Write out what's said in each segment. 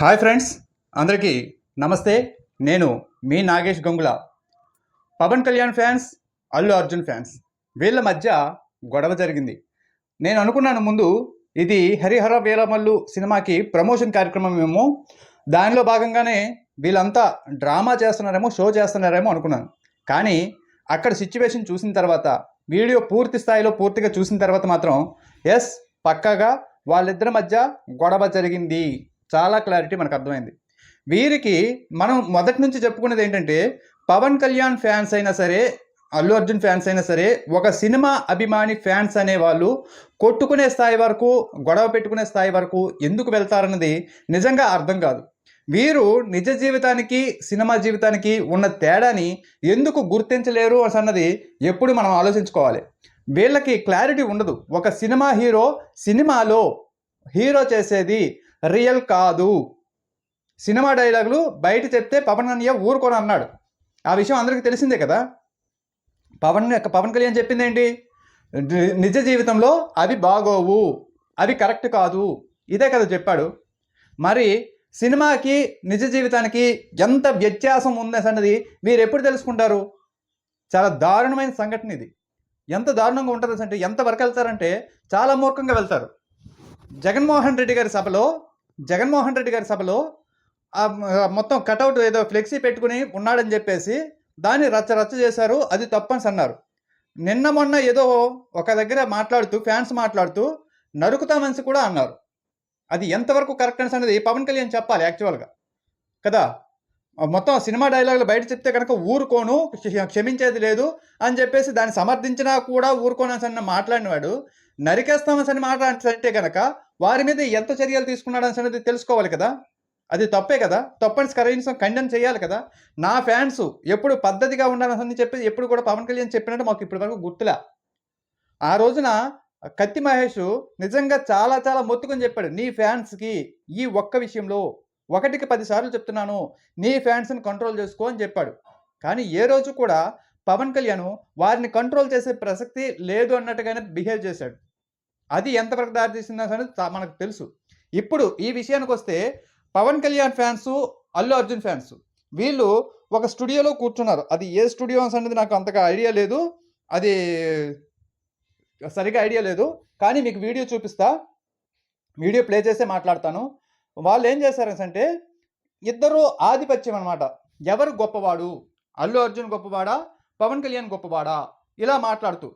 Hi friends అందరికీ నమస్తే. నేను మీ నాగేష్ గంగుల. పవన్ కళ్యాణ్ ఫ్యాన్స్ అల్లు అర్జున్ ఫ్యాన్స్ వీళ్ళ మధ్య గొడవ జరిగింది. నేను అనుకున్నాను ముందు ఇది హరిహర వీరమల్లు సినిమాకి ప్రమోషన్ కార్యక్రమం ఏమో దానిలో భాగంగానే వీళ్ళంతా డ్రామా చేస్తున్నారేమో షో చేస్తున్నారేమో అనుకున్నాను. కానీ అక్కడ సిచ్యువేషన్ చూసిన తర్వాత వీడియో పూర్తి స్థాయిలో పూర్తిగా చూసిన తర్వాత మాత్రం ఎస్ పక్కాగా వాళ్ళిద్దరి మధ్య గొడవ జరిగింది. చాలా క్లారిటీ మనకు అర్థమైంది. వీరికి మనం మొదటి నుంచి చెప్పుకునేది ఏంటంటే పవన్ కళ్యాణ్ ఫ్యాన్స్ అయినా సరే అల్లు అర్జున్ ఫ్యాన్స్ అయినా సరే ఒక సినిమా అభిమాని ఫ్యాన్స్ అనే వాళ్ళు కొట్టుకునే స్థాయి వరకు గొడవ పెట్టుకునే స్థాయి వరకు ఎందుకు వెళ్తారన్నది నిజంగా అర్థం కాదు. వీరు నిజ జీవితానికి సినిమా జీవితానికి ఉన్న తేడాని ఎందుకు గుర్తించలేరు అన్నది ఎప్పుడు మనం ఆలోచించుకోవాలి. వీళ్ళకి క్లారిటీ ఉండదు. ఒక సినిమా హీరో సినిమాలో హీరో చేసేది రియల్ కాదు. సినిమా డైలాగులు బయట చెప్తే పవన్ అన్నయ్య ఊరుకొని అన్నాడు. ఆ విషయం అందరికీ తెలిసిందే కదా. పవన్ పవన్ కళ్యాణ్ చెప్పింది ఏంటి నిజ జీవితంలో అవి బాగోవు అవి కరెక్ట్ కాదు. ఇదే కదా చెప్పాడు. మరి సినిమాకి నిజ జీవితానికి ఎంత వ్యత్యాసం ఉంది అన్నది మీరు ఎప్పుడు తెలుసుకుంటారు? చాలా దారుణమైన సంఘటన ఇది. ఎంత దారుణంగా ఉంటుంది అంటే ఎంత వరకు వెళ్తారంటే చాలా మూర్ఖంగా వెళ్తారు. జగన్మోహన్ రెడ్డి గారి సభలో జగన్మోహన్ రెడ్డి గారి సభలో మొత్తం కటౌట్ ఏదో ఫ్లెక్సీ పెట్టుకుని ఉన్నాడని చెప్పేసి దాన్ని రచ్చ రచ్చ చేశారు అది తప్పని అన్నారు నిన్న మొన్న ఏదో ఒక దగ్గర మాట్లాడుతూ ఫ్యాన్స్ మాట్లాడుతూ నరుకుతామని కూడా అన్నారు. అది ఎంతవరకు కరెక్ట్ అనేది పవన్ కళ్యాణ్ చెప్పాలి యాక్చువల్గా. కదా? మొత్తం సినిమా డైలాగులు బయట చెప్తే కనుక ఊరుకోను క్షమించేది లేదు అని చెప్పేసి దాన్ని సమర్థించినా కూడా ఊరుకోనని మాట్లాడినవాడు నరికేస్తామని మాట్లాడితే కనుక వారి మీద ఎంత చర్యలు తీసుకున్నాడు అనేది తెలుసుకోవాలి కదా. అది తప్పే కదా. తప్పని కనీసం ఖండన చేయాలి కదా. నా ఫ్యాన్స్ ఎప్పుడు పద్ధతిగా ఉండాలని చెప్పి ఎప్పుడు కూడా పవన్ కళ్యాణ్ చెప్పినట్టు మాకు ఇప్పటి వరకు గుర్తులే. ఆ రోజున కత్తి మహేష్ నిజంగా చాలా చాలా మొత్తుకొని చెప్పాడు నీ ఫ్యాన్స్కి ఈ ఒక్క విషయంలో ఒకటికి పదిసార్లు చెప్తున్నాను నీ ఫ్యాన్స్ని కంట్రోల్ చేసుకో అని చెప్పాడు. కానీ ఏ రోజు కూడా పవన్ కళ్యాణ్ వారిని కంట్రోల్ చేసే ప్రసక్తి లేదు అన్నట్టుగానే బిహేవ్ చేశాడు. అది ఎంతవరకు దారితీసింది అనేది మనకు తెలుసు. ఇప్పుడు ఈ విషయానికి వస్తే పవన్ కళ్యాణ్ ఫ్యాన్స్ అల్లు అర్జున్ ఫ్యాన్స్. వీళ్ళు ఒక స్టూడియోలో కూర్చున్నారు. అది ఏ స్టూడియో అనేది నాకు అంతగా ఐడియా లేదు. అది సరిగా ఐడియా లేదు. కానీ మీకు వీడియో చూపిస్తా. వీడియో ప్లే చేసే మాట్లాడతాను. వాళ్ళు ఏం చేశారంటే ఇద్దరు ఆధిపత్యం అనమాట ఎవరు గొప్పవాడు? అల్లు అర్జున్ గొప్పవాడా? పవన్ కళ్యాణ్ గొప్పవాడా? ఇలా మాట్లాడుతూ.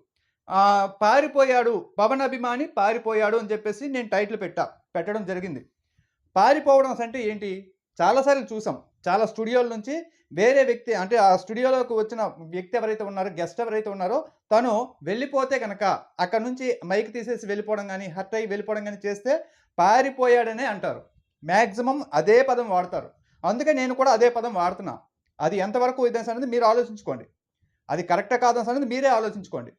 పారిపోయాడు పవన్ అభిమాని పారిపోయాడు అని చెప్పేసి నేను టైటిల్ పెట్టా పెట్టడం జరిగింది. పారిపోవడం అంటే ఏంటి? చాలాసార్లు చూసాం. చాలా స్టూడియోల నుంచి వేరే వ్యక్తి అంటే ఆ స్టూడియోలోకి వచ్చిన వ్యక్తి ఎవరైతే ఉన్నారో గెస్ట్ ఎవరైతే ఉన్నారో తను వెళ్ళిపోతే కనుక అక్కడ నుంచి మైక్ తీసేసి వెళ్ళిపోవడం కానీ హర్ట్ అయ్యి వెళ్ళిపోవడం కానీ చేస్తే పారిపోయాడనే అంటారు. మ్యాక్సిమం అదే పదం వాడతారు. అందుకే నేను కూడా అదే పదం వాడుతున్నా. అది ఎంతవరకు ఇదే అనేది మీరు ఆలోచించుకోండి. అది కరెక్టా కాదని అనేది మీరే ఆలోచించుకోండి.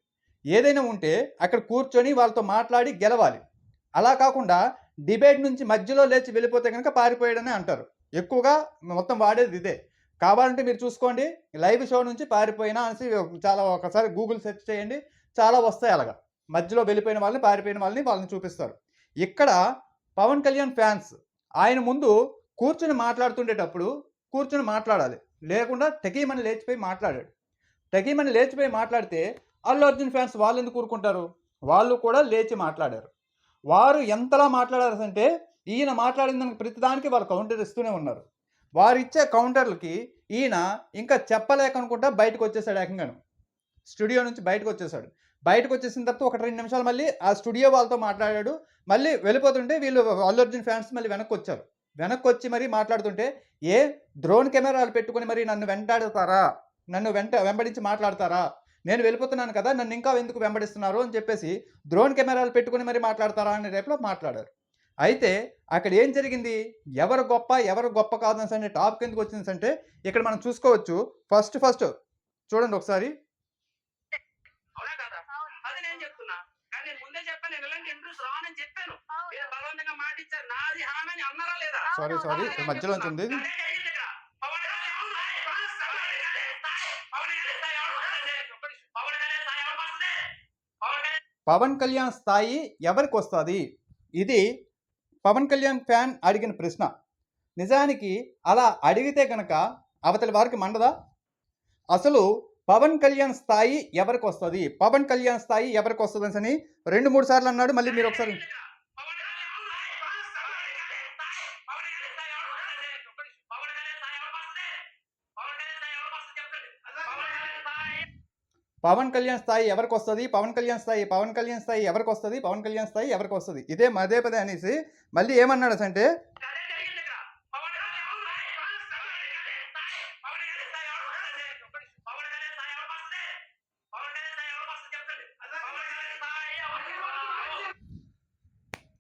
ఏదైనా ఉంటే అక్కడ కూర్చొని వాళ్ళతో మాట్లాడి గెలవాలి. అలా కాకుండా డిబేట్ నుంచి మధ్యలో లేచి వెళ్ళిపోతే కనుక పారిపోయాడని అంటారు. ఎక్కువగా మొత్తం వాడేది ఇదే. కావాలంటే మీరు చూసుకోండి లైవ్ షో నుంచి పారిపోయినా అనేసి చాలా ఒకసారి గూగుల్ సెర్చ్ చేయండి చాలా వస్తాయి అలాగా. మధ్యలో వెళ్ళిపోయిన వాళ్ళని పారిపోయిన వాళ్ళని వాళ్ళని చూపిస్తారు. ఇక్కడ పవన్ కళ్యాణ్ ఫ్యాన్స్ ఆయన ముందు కూర్చుని మాట్లాడుతుండేటప్పుడు కూర్చుని మాట్లాడాలి. లేకుండా టెకీమని లేచిపోయి మాట్లాడాడు. టెకీమని లేచిపోయి మాట్లాడితే అల్లు అర్జున్ ఫ్యాన్స్ వాళ్ళు ఎందుకు ఊరుకుంటారు? వాళ్ళు కూడా లేచి మాట్లాడారు. వారు ఎంతలా మాట్లాడారు అంటే ఈయన మాట్లాడిన దానికి ప్రతిదానికి వాళ్ళు కౌంటర్ ఇస్తూనే ఉన్నారు. వారు ఇచ్చే కౌంటర్లకి ఈయన ఇంకా చెప్పలేకనుకుంటా బయటకు వచ్చేసాడు ఏకంగాను. స్టూడియో నుంచి బయటకు వచ్చేసాడు. బయటకు వచ్చేసిన తర్వాత ఒక రెండు నిమిషాలు మళ్ళీ ఆ స్టూడియో వాళ్ళతో మాట్లాడాడు. మళ్ళీ వెళ్ళిపోతుంటే వీళ్ళు అల్లు అర్జున్ ఫ్యాన్స్ మళ్ళీ వెనక్కి వచ్చారు. వెనక్కి వచ్చి మరీ మాట్లాడుతుంటే ఏ డ్రోన్ కెమెరాలు పెట్టుకొని మరి నన్ను వెంటాడుతారా? నన్ను వెంట వెంబడించి మాట్లాడతారా? నేను వెళ్ళిపోతున్నాను కదా నన్ను ఇంకా ఎందుకు వెంబడిస్తున్నారు అని చెప్పేసి డ్రోన్ కెమెరాలు పెట్టుకుని మరి మాట్లాడతారా అనే రేపులో మాట్లాడారు. అయితే అక్కడ ఏం జరిగింది? ఎవరు గొప్ప ఎవరు గొప్ప కాదు అనే టాప్ ఎందుకు వచ్చింది అంటే ఇక్కడ మనం చూసుకోవచ్చు. ఫస్ట్ ఫస్ట్ చూడండి ఒకసారి. అవునా కదా అది నేను పవన్ కళ్యాణ్ స్థాయి ఎవరికి వస్తుంది? ఇది పవన్ కళ్యాణ్ ఫ్యాన్ అడిగిన ప్రశ్న. నిజానికి అలా అడిగితే కనుక అవతలి వారికి మండదా? అసలు పవన్ కళ్యాణ్ స్థాయి ఎవరికి వస్తుంది? పవన్ కళ్యాణ్ స్థాయి ఎవరికి వస్తుంది అని రెండు మూడు సార్లు అన్నాడు మళ్ళీ మీరు ఒకసారి పవన్ కళ్యాణ్ స్థాయి ఎవరికి వస్తుంది? పవన్ కళ్యాణ్ స్థాయి పవన్ కళ్యాణ్ స్థాయి ఎవరికి వస్తుంది? పవన్ కళ్యాణ్ స్థాయి ఎవరికి వస్తుంది? ఇదే మదే పదే అనేసి మళ్ళీ ఏమన్నాడు అంటే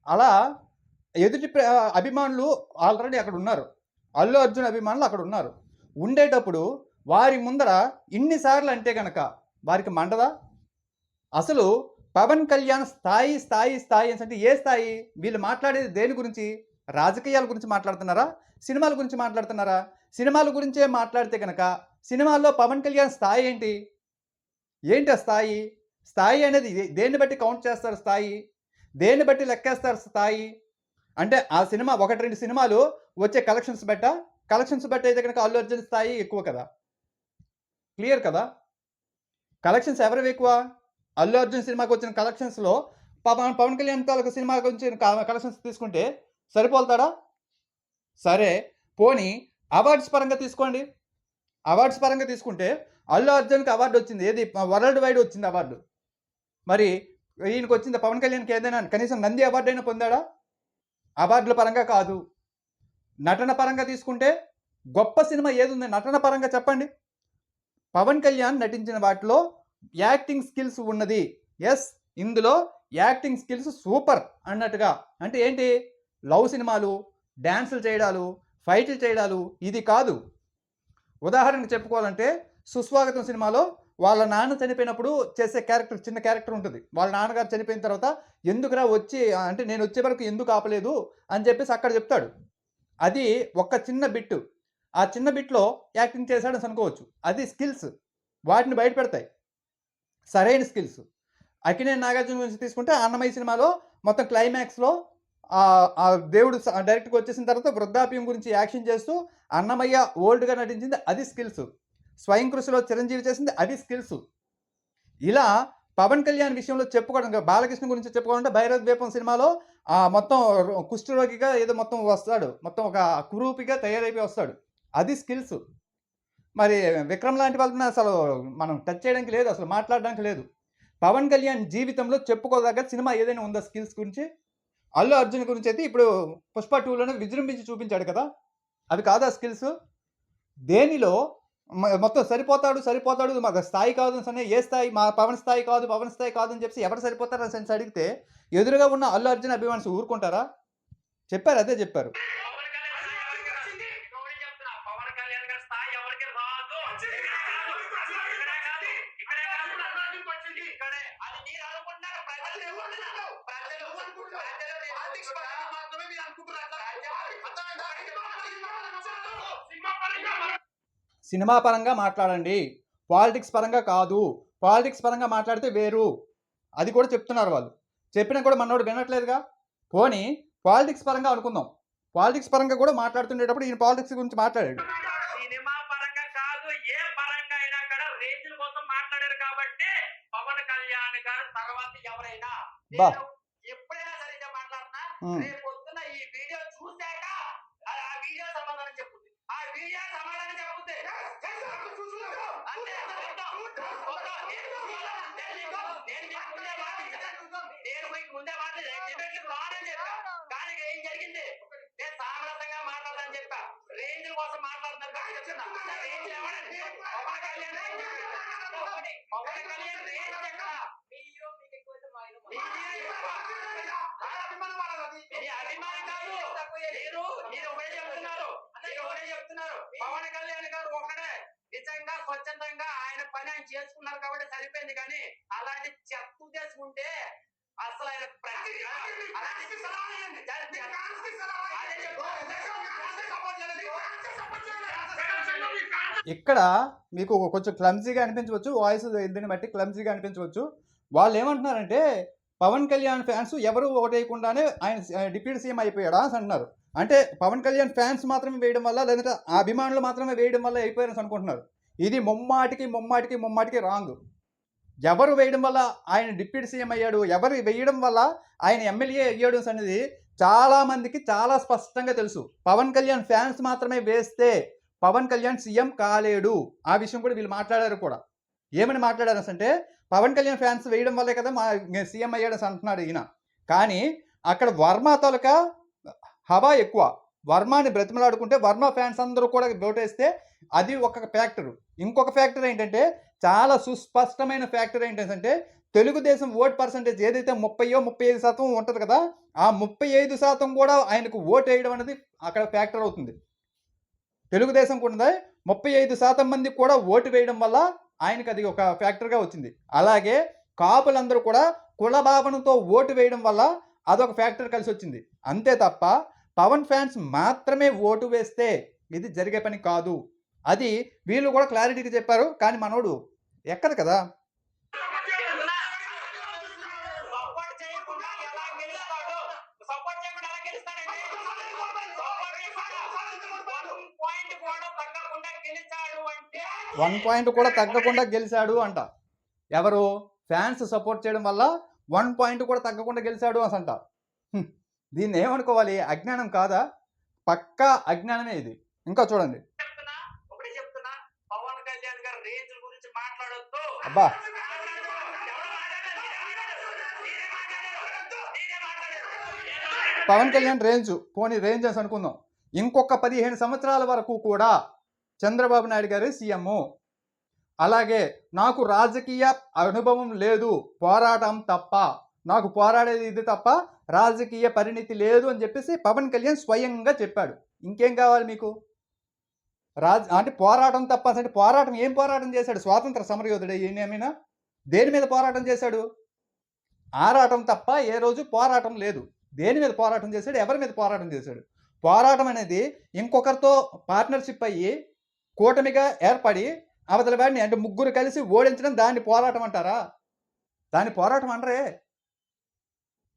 అలా ఎదుటి ప్ర- అభిమానులు ఆల్రెడీ అక్కడ ఉన్నారు. అల్లు అర్జున్ అభిమానులు అక్కడ ఉన్నారు. ఉండేటప్పుడు వారి ముందర ఇన్నిసార్లు అంటే కనుక వారికి మండదా అసలు పవన్ కళ్యాణ్ స్థాయి స్థాయి స్థాయి అంటే ఏ స్థాయి? వీళ్ళు మాట్లాడేది దేని గురించి? రాజకీయాల గురించి మాట్లాడుతున్నారా? సినిమాల గురించి మాట్లాడుతున్నారా? సినిమాల గురించే మాట్లాడితే కనుక సినిమాల్లో పవన్ కళ్యాణ్ స్థాయి ఏంటి? ఏంటి ఆ స్థాయి? స్థాయి అనేది దేన్ని బట్టి కౌంట్ చేస్తారు స్థాయి? దేన్ని బట్టి లెక్కేస్తారు స్థాయి? అంటే ఆ సినిమా ఒకటి రెండు సినిమాలు వచ్చే కలెక్షన్స్ బట్ట? కలెక్షన్స్ బట్టి అయితే కనుక అల్లు అర్జున్ స్థాయి ఎక్కువ కదా? క్లియర్ కదా? కలెక్షన్స్ ఎవరివి ఎక్కువ? అల్లు అర్జున్ సినిమాకి వచ్చిన కలెక్షన్స్లో పవన్ పవన్ కళ్యాణ్ తాలూకు సినిమాకి వచ్చిన కలెక్షన్స్ తీసుకుంటే సరిపోతాడా సరే పోనీ అవార్డ్స్ పరంగా తీసుకోండి. అవార్డ్స్ పరంగా తీసుకుంటే అల్లు అర్జున్కి అవార్డు వచ్చింది. ఏది? వరల్డ్ వైడ్ వచ్చింది అవార్డు. మరి ఈయనకు వచ్చింది పవన్ కళ్యాణ్కి ఏదైనా కనీసం నంది అవార్డు అయినా పొందాడా? అవార్డుల పరంగా కాదు. నటన పరంగా తీసుకుంటే గొప్ప సినిమా ఏది ఉంది నటన పరంగా చెప్పండి. పవన్ కళ్యాణ్ నటించిన వాటిలో యాక్టింగ్ స్కిల్స్ ఉన్నది. ఎస్ ఇందులో యాక్టింగ్ స్కిల్స్ సూపర్ అన్నట్టుగా. అంటే ఏంటి? లవ్ సినిమాలు డ్యాన్సులు చేయడాలు ఫైట్లు చేయడాలు ఇది కాదు. ఉదాహరణకు చెప్పుకోవాలంటే సుస్వాగతం సినిమాలో వాళ్ళ నాన్న చనిపోయినప్పుడు చేసే క్యారెక్టర్ చిన్న క్యారెక్టర్ ఉంటుంది. వాళ్ళ నాన్నగారు చనిపోయిన తర్వాత ఎందుకురా వచ్చి అంటే నేను వచ్చే వరకు ఎందుకు ఆపలేదు అని చెప్పేసి అక్కడ చెప్తాడు. అది ఒక చిన్న బిట్టు. ఆ చిన్న బిట్లో యాక్టింగ్ చేశాడని అనుకోవచ్చు. అది స్కిల్స్. వాటిని బయట పెడతాయి. సరైన స్కిల్స్. అకినే నాగార్జున గురించి తీసుకుంటే అన్నమయ్య సినిమాలో మొత్తం క్లైమాక్స్లో ఆ దేవుడు డైరెక్ట్గా వచ్చేసిన తర్వాత వృద్ధాప్యం గురించి యాక్షన్ చేస్తూ అన్నమయ్య ఓల్డ్గా నటించింది అది స్కిల్స్. స్వయం కృషిలో చిరంజీవి చేసింది అది స్కిల్స్. ఇలా పవన్ కళ్యాణ్ విషయంలో చెప్పుకోవడం బాలకృష్ణ గురించి చెప్పుకోవాలంటే భైరవ ద్వీపం సినిమాలో ఆ మొత్తం రో- కుష్ఠరోగిగా ఏదో మొత్తం వస్తాడు. మొత్తం ఒక కురూపిగా తయారైపోయి వస్తాడు. అది స్కిల్స్. మరి విక్రమ్ లాంటి వాళ్ళని అసలు మనం టచ్ చేయడానికి లేదు అసలు మాట్లాడడానికి లేదు. పవన్ కళ్యాణ్ జీవితంలో చెప్పుకోదగ్గ సినిమా ఏదైనా ఉందా స్కిల్స్ గురించి? అల్లు అర్జున్ గురించి అయితే ఇప్పుడు పుష్ప టూలోనే విజృంభించి చూపించాడు కదా. అవి కాదా స్కిల్స్? దేనిలో మొత్తం సరిపోతాడు సరిపోతాడు మాకు స్థాయి కాదు అని ఏ స్థాయి మా పవన్ స్థాయి కాదు పవన్ స్థాయి కాదు అని చెప్పి ఎవరు సరిపోతారు అని అడిగితే ఎదురుగా ఉన్న అల్లు అర్జున్ అభిమానులు ఊరుకుంటారా? చెప్పారు అదే చెప్పారు పవన్ కళ్యాణ్ స్థాయి ఎవరికి వచ్చింది? ఇంకొకటి చెప్తున్నా, పవన్ కళ్యాణ్ గారి స్థాయి ఎవరికి రాదు. ఇక్కడే కాదు, ఇక్కడే కాదు, ఇక్కడే కాదు, అన్నానికి వచ్చింది. ఇక్కడే. అది మీరు అనుకుంటున్నారు, ప్రజలు అనుకుంటున్నారు. ప్రజలు ప్రజలు మీరు అనుకుంటున్నారు. మాత్రమే మీరు అనుకుంటున్నారు. పరంగా సినిమా పరంగా మాట్లాడండి. పాలిటిక్స్ పరంగా కాదు. పాలిటిక్స్ పరంగా మాట్లాడితే వేరు. అది కూడా చెప్తున్నారు వాళ్ళు. చెప్పినా కూడా మనోడు వినట్లేదుగా. పోనీ పాలిటిక్స్ పరంగా అనుకుందాం. పాలిటిక్స్ పరంగా కూడా మాట్లాడుతుండేటప్పుడు ఈయన పాలిటిక్స్ గురించి మాట్లాడాడు సినిమా పరంగా కాదు ఏ పరంగా అయినా కూడా రేంజ్ కోసం మాట్లాడారు కాబట్టి పవన్ కళ్యాణ్ గారు తర్వాత ఎవరైనా బా. నేను ఎప్పుడైనా సరిగ్గా మాట్లాడినా చేసుకున్నారు కాబట్టి సరిపోయింది కానీ అలాంటి చెత్త ఉంటే అసలు ఆయన ప్ర- అలాంటి దాన్ని అదే చెప్తున్నా. ఇక్కడ మీకు కొంచెం క్లమ్జీగా అనిపించవచ్చు. వాయిస్ దీన్ని బట్టి క్లమ్జీగా అనిపించవచ్చు. వాళ్ళు ఏమంటున్నారంటే పవన్ కళ్యాణ్ ఫ్యాన్స్ ఎవరు ఓటేయకుండానే ఆయన డిప్యూటీ సీఎం అయిపోయాడా అని అంటున్నారు. అంటే పవన్ కళ్యాణ్ ఫ్యాన్స్ మాత్రమే వేయడం వల్ల లేదంటే ఆ అభిమానులు మాత్రమే వేయడం వల్ల అయిపోయారని అనుకుంటున్నారు. ఇది ముమ్మాటికి ముమ్మాటికి ముమ్మాటికి రాంగ్. ఎవరు వేయడం వల్ల ఆయన డిప్యూటీ సీఎం అయ్యాడు ఎవరు వేయడం వల్ల ఆయన ఎమ్మెల్యే అయ్యాడు అనేది చాలామందికి చాలా స్పష్టంగా తెలుసు. పవన్ కళ్యాణ్ ఫ్యాన్స్ మాత్రమే వేస్తే పవన్ కళ్యాణ్ సీఎం కాలేడు. ఆ విషయం కూడా వీళ్ళు మాట్లాడారు కూడా. ఏమని మాట్లాడారు అంటే పవన్ కళ్యాణ్ ఫ్యాన్స్ వేయడం వల్లే కదా మా సీఎం అయ్యాడు అని అంటున్నాడు ఈయన. కానీ అక్కడ వర్మ తాలూకా హవా ఎక్కువ. వర్మని బ్రతిమలాడుకుంటే వర్మ ఫ్యాన్స్ అందరూ కూడా ఓటేస్తే అది ఒక ఫ్యాక్టరు. ఇంకొక ఫ్యాక్టర్ ఏంటంటే చాలా సుస్పష్టమైన ఫ్యాక్టర్ ఏంటంటే తెలుగుదేశం ఓట్ పర్సంటేజ్ ఏదైతే ముప్పయో ముప్పై ఐదు శాతం ఉంటుంది కదా ఆ ముప్పై ఐదు శాతం కూడా ఆయనకు ఓట్ వేయడం అనేది అక్కడ ఫ్యాక్టర్ అవుతుంది. తెలుగుదేశం కూడా ముప్పై ఐదు శాతం మంది కూడా ఓటు వేయడం వల్ల ఆయనకు అది ఒక ఫ్యాక్టర్గా వచ్చింది. అలాగే కాపులందరూ కూడా కుల భావనతో ఓటు వేయడం వల్ల అదొక ఫ్యాక్టర్ కలిసి వచ్చింది. అంతే తప్ప పవన్ ఫ్యాన్స్ మాత్రమే ఓటు వేస్తే ఇది జరిగే పని కాదు. అది వీళ్ళు కూడా క్లారిటీగా చెప్పారు. కానీ మనోడు ఎక్కదు కదా. వన్ పాయింట్ కూడా తగ్గకుండా గెలిచాడు అంట ఎవరు? ఫ్యాన్స్ సపోర్ట్ చేయడం వల్ల వన్ పాయింట్ కూడా తగ్గకుండా గెలిచాడు అని అంట. దీన్ని ఏమనుకోవాలి? అజ్ఞానం కాదా? పక్కా అజ్ఞానమే ఇది. ఇంకా చూడండి చెప్తున్నా ఒకటి చెప్తున్నా పవన్ కళ్యాణ్ గారి రేంజ్ గురించి మాట్లాడొద్దు అబ్బా. పవన్ కళ్యాణ్ రేంజ్ పోనీ రేంజ్ అని అనుకుందాం. ఇంకొక పదిహేను సంవత్సరాల వరకు కూడా చంద్రబాబు నాయుడు గారే సీఎం. అలాగే నాకు రాజకీయ అనుభవం లేదు పోరాటం తప్ప. నాకు పోరాడేది ఇది తప్ప రాజకీయ పరిణితి లేదు అని చెప్పేసి పవన్ కళ్యాణ్ స్వయంగా చెప్పాడు. ఇంకేం కావాలి మీకు? రాజ్ అంటే పోరాటం తప్ప అంటే పోరాటం ఏం పోరాటం చేశాడు? స్వాతంత్ర సమరయోధుడే ఏమైనా? దేని మీద పోరాటం చేశాడు? ఆరాటం తప్ప ఏ రోజు పోరాటం లేదు. దేని మీద పోరాటం చేశాడు? ఎవరి మీద పోరాటం చేశాడు? పోరాటం అనేది ఇంకొకరితో పార్ట్నర్షిప్ అయ్యి కూటమిగా ఏర్పడి అవతల వాడిని అంటే ముగ్గురు కలిసి ఓడించడం దాన్ని పోరాటం అంటారా? దాన్ని పోరాటం అనరే.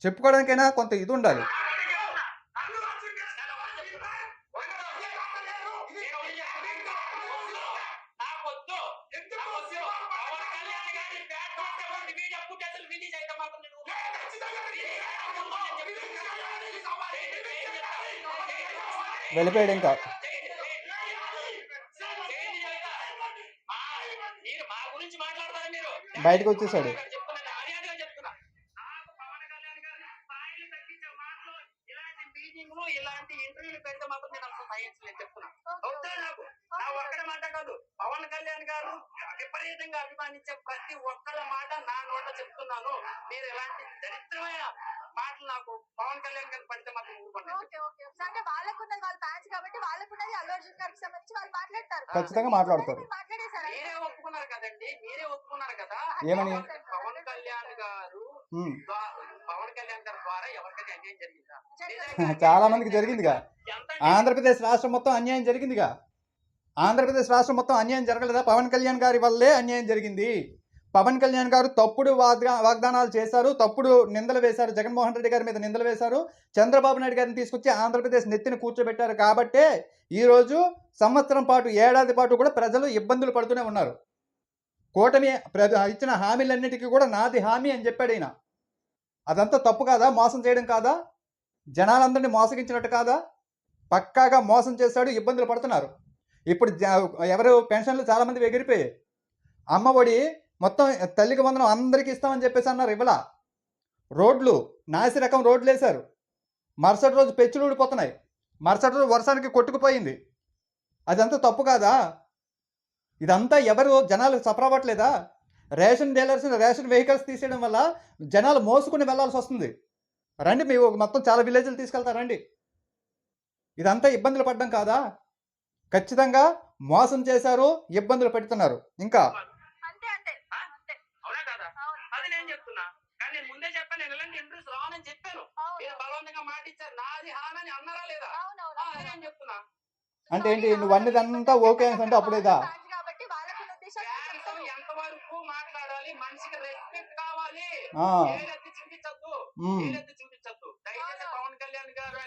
చెప్పుకోవడానికైనా కొంత ఇది ఉండాలి. వెళ్ళిపోయాడు ఇంకా. బయటకు వచ్చేసాడు. ఇలాంటి ఇంటర్వ్యూలు పెడితే మాత్రం నేను అసలు సహించ లేదు చెప్తున్నా. వద్దా నాకు నా ఒక్కడి మాట కాదు. పవన్ కళ్యాణ్ గారు విపరీతంగా అభిమానించే ప్రతి ఒక్కళ్ళ మాట నా నోట చెప్తున్నాను. మీరు ఎలాంటి దరిద్రమైన మాటలు నాకు పవన్ కళ్యాణ్ గారు పడితే మాత్రం ఊరుకోండి ఓకే ఓకే అంటే వాళ్ళకున్నది వాళ్ళ ఫ్యాన్స్ కాబట్టి వాళ్ళకున్నది అల్లు అర్జున్ గారికి సంబంధించి వాళ్ళు మాట్లాడతారు. ఖచ్చితంగా మాట్లాడతారు. మీరు ఒప్పుకున్నారు కదండి మీరే ఒప్పుకున్నారు కదా? ఏమని? పవన్ కళ్యాణ్ గారు పవన్ కళ్యాణ్ గారి ద్వారా ఎవరికైనా అన్యాయం జరిగిందా? చాలా మందికి జరిగిందిగా. ఆంధ్రప్రదేశ్ రాష్ట్రం మొత్తం అన్యాయం జరిగిందిగా. ఆంధ్రప్రదేశ్ రాష్ట్రం మొత్తం అన్యాయం జరగలేదా? పవన్ కళ్యాణ్ గారి వల్లే అన్యాయం జరిగింది. పవన్ కళ్యాణ్ గారు తప్పుడు వాగ్దా వాగ్దానాలు చేశారు తప్పుడు నిందలు వేశారు జగన్మోహన్ రెడ్డి గారి మీద నిందలు వేశారు. చంద్రబాబు నాయుడు గారిని తీసుకొచ్చి ఆంధ్రప్రదేశ్ నెత్తిని కూర్చోబెట్టారు కాబట్టే ఈరోజు సంవత్సరం పాటు ఏడాది పాటు కూడా ప్రజలు ఇబ్బందులు పడుతూనే ఉన్నారు. కూటమి ఇచ్చిన హామీలన్నిటికీ కూడా నాది హామీ అని చెప్పాడు ఈయన. అదంతా తప్పు కాదా? మోసం చేయడం కాదా? జనాలందరినీ మోసగించినట్టు కాదా? పక్కాగా మోసం చేశాడు ఇబ్బందులు పడుతున్నారు. ఇప్పుడు ఎవరు పెన్షన్లు చాలామంది ఎగిరిపోయాయి. అమ్మఒడి మొత్తం తల్లికి వందనం అందరికీ ఇస్తామని చెప్పేసి అన్నారు ఇవ్వలా. రోడ్లు నాసి రకం రోడ్లు వేశారు. మరుసటి రోజు పెచ్చులు ఊడిపోతున్నాయి. మరుసటి రోజు వర్షానికి కొట్టుకుపోయింది. అదంతా తప్పు కాదా? ఇదంతా ఎవరు జనాలు సఫరవ్వట్లేదా రేషన్ డీలర్స్ రేషన్ వెహికల్స్ తీసేయడం వల్ల జనాలు మోసుకుని వెళ్ళాల్సి వస్తుంది. రండి మీ మొత్తం చాలా విలేజ్లు తీసుకెళ్తారు రండి. ఇదంతా ఇబ్బందులు పడడం కాదా? ఖచ్చితంగా మోసం చేశారు ఇబ్బందులు పెడుతున్నారు. ఇంకా అంతే అంతే అంతే అవునా కదా అవును అది నేను చెప్తున్నా కానీ నేను ముందే చెప్పాను నేను ఇలాంటి ఇంట్రెస్ట్ రానని చెప్పాను అవును మీరు బలవంతంగా మాట ఇచ్చారు నాది హామీ అని అన్నారా లేదా అవునవును ఆ, అది నేను చెప్తున్నా అంటే ఏంటి? నువ్వు అన్నదంతా ఓకే అని అంటే అప్పుడేదా వరకు మాట్లాడాలి మనిషికి రెస్పెక్ట్ కావాలి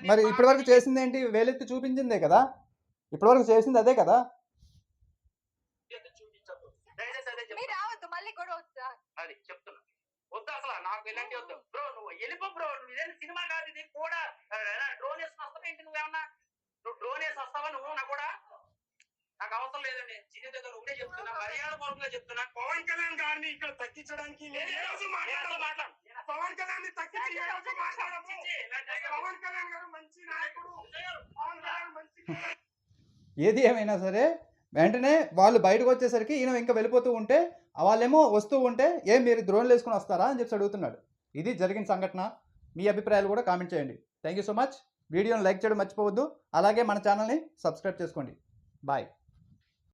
మరి ఇప్పటివరకు చేసింది ఏంటి? వేలెత్తి చూపించిందే కదా? ఇప్పటివరకు చేసింది అదే కదా? వద్దా అది చెప్తున్నా. వద్దు అసలు నాకు ఇలాంటి వద్దు. బ్రో నువ్వు వెళ్ళిపో బ్రో. నువ్వు ఇదేం సినిమా కాదు ఇది కూడా. డ్రోన్ వేసుకుని వస్తావా ఏంటి నువ్వేమన్నా? నువ్వు డ్రోన్ వేసి వస్తావా నువ్వు? నా కూడా నాకు అవసరం లేదండి. చిన్న దగ్గర ఒకటే చెప్తున్నా మర్యాద పూర్వకంగా చెప్తున్నా. పవన్ కళ్యాణ్ గారిని ఇక్కడ తగ్గించడానికి పవన్ కళ్యాణ్ని తగ్గించి. పవన్ కళ్యాణ్ గారు మంచి నాయకుడు. పవన్ కళ్యాణ్ మంచి ఏది ఏమైనా సరే వెంటనే వాళ్ళు బయటకు వచ్చేసరికి ఈయన ఇంకా వెళ్ళిపోతూ ఉంటే వాళ్ళేమో వస్తూ ఉంటే ఏం మీరు ద్రోణులు వేసుకుని వస్తారా అని చెప్పి అడుగుతున్నాడు. ఇది జరిగిన సంఘటన. మీ అభిప్రాయాలు కూడా కామెంట్ చేయండి. థ్యాంక్ యూ సో మచ్ వీడియోని లైక్ చేయడం మర్చిపోవద్దు. అలాగే మన ఛానల్ని సబ్స్క్రైబ్ చేసుకోండి. బాయ్.